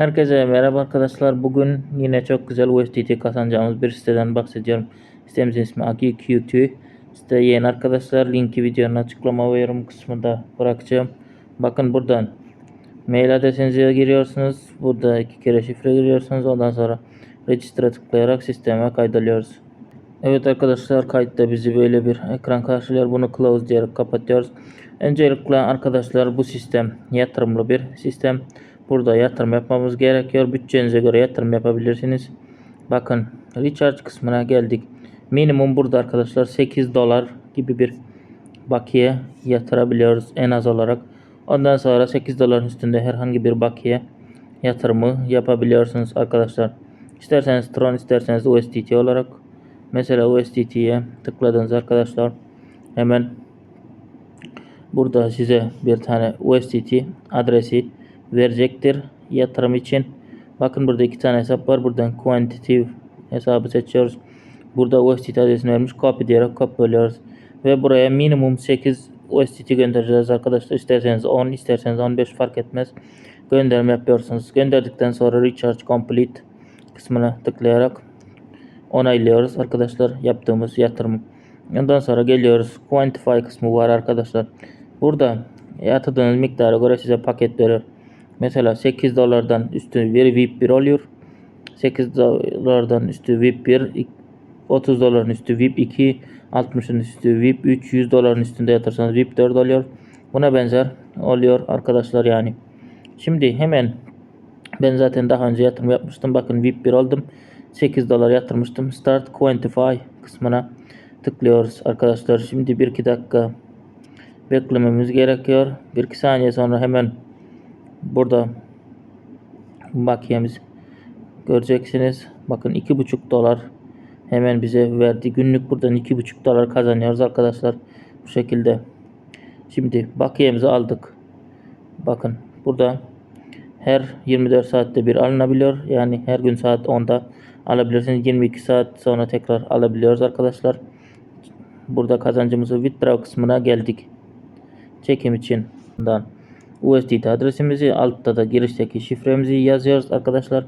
Herkese merhaba arkadaşlar. Bugün yine çok güzel USDT kazanacağımız bir siteden bahsediyorum. Sitemizin ismi AgiQT. Site yeni arkadaşlar. Linki videonun açıklama ve yorum kısmında bırakacağım. Bakın buradan mail adresinize giriyorsunuz. Burada iki kere şifre giriyorsunuz. Ondan sonra register'a tıklayarak sisteme kaydoluyoruz. Evet arkadaşlar kayıtta bizi böyle bir ekran karşılıyor. Bunu close diyerek kapatıyoruz. Öncelikle arkadaşlar bu sistem yatırımlı bir sistem. Burada yatırım yapmamız gerekiyor. Bütçenize göre yatırım yapabilirsiniz. Bakın recharge kısmına geldik. Minimum burada arkadaşlar 8 dolar gibi bir bakiye yatırabiliyoruz en az olarak. Ondan sonra 8 doların üstünde herhangi bir bakiye yatırımı yapabiliyorsunuz arkadaşlar. İsterseniz Tron isterseniz USDT olarak mesela USDT'ye tıkladınız arkadaşlar. Hemen burada size bir tane USDT adresi verecektir yatırım için. Bakın burada iki tane hesap var. Buradan quantitative hesabı seçiyoruz. Burada USDT adresini vermiş. Copy diyerek kopyalıyoruz. Ve buraya minimum 8 USDT göndereceğiz arkadaşlar. İsterseniz 10 isterseniz 15 fark etmez. Gönderme yapıyorsunuz. Gönderdikten sonra recharge complete kısmına tıklayarak onaylıyoruz arkadaşlar yaptığımız yatırım. Ondan sonra geliyoruz. Quantify kısmı var arkadaşlar. Burada yatırdığınız miktara göre size paket veriyor. Mesela 8 dolardan üstü bir VIP 1 oluyor. 8 dolardan üstü VIP 1, 30 doların üstü VIP 2, 60'ın üstü VIP 3, 100 doların üstünde yatırsanız VIP 4 oluyor. Buna benzer oluyor arkadaşlar yani. Şimdi hemen ben zaten daha önce yatırım yapmıştım. Bakın VIP 1 oldum. 8 dolar yatırmıştım. Start Quantify kısmına tıklıyoruz arkadaşlar. Şimdi 1-2 dakika beklememiz gerekiyor. 1-2 saniye sonra hemen burada bakiyemiz göreceksiniz. Bakın 2,5 dolar hemen bize verdi. Günlük buradan 2,5 dolar kazanıyoruz arkadaşlar. Bu şekilde. Şimdi bakiyemizi aldık. Bakın burada her 24 saatte bir alınabiliyor. Yani her gün saat 10'da alabilirsiniz. 22 saat sonra tekrar alabiliyoruz arkadaşlar. Burada kazancımızı withdraw kısmına geldik. Çekim için USDT adresimizi altta da girişteki şifremizi yazıyoruz arkadaşlar.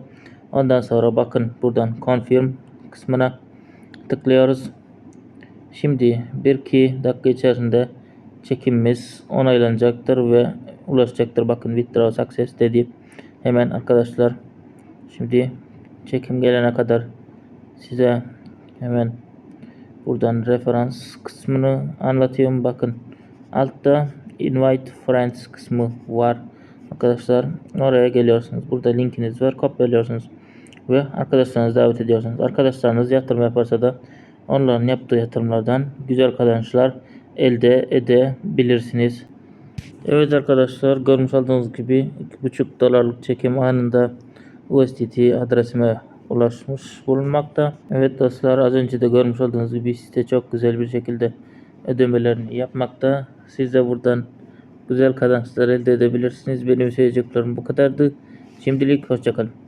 Ondan sonra bakın buradan confirm kısmına tıklıyoruz. Şimdi 1-2 dakika içerisinde çekimimiz onaylanacaktır ve ulaşacaktır. Bakın withdraw success dedi. Hemen arkadaşlar şimdi çekim gelene kadar size hemen buradan referans kısmını anlatıyorum. Bakın altta invite friends kısmı var. Arkadaşlar oraya geliyorsunuz. Burada linkiniz var. Kopyalıyorsunuz. Ve arkadaşlarınızı davet ediyorsunuz. Arkadaşlarınız yatırım yaparsa da onların yaptığı yatırımlardan güzel kazançlar elde edebilirsiniz. Evet arkadaşlar görmüş olduğunuz gibi 2,5 dolarlık çekim anında USDT adresime ulaşmış bulunmakta. Evet dostlar az önce de görmüş olduğunuz gibi site çok güzel bir şekilde ödemelerini yapmakta. Siz de buradan güzel kazançlar elde edebilirsiniz. Benim söyleyeceklerim bu kadardı. Şimdilik hoşçakalın.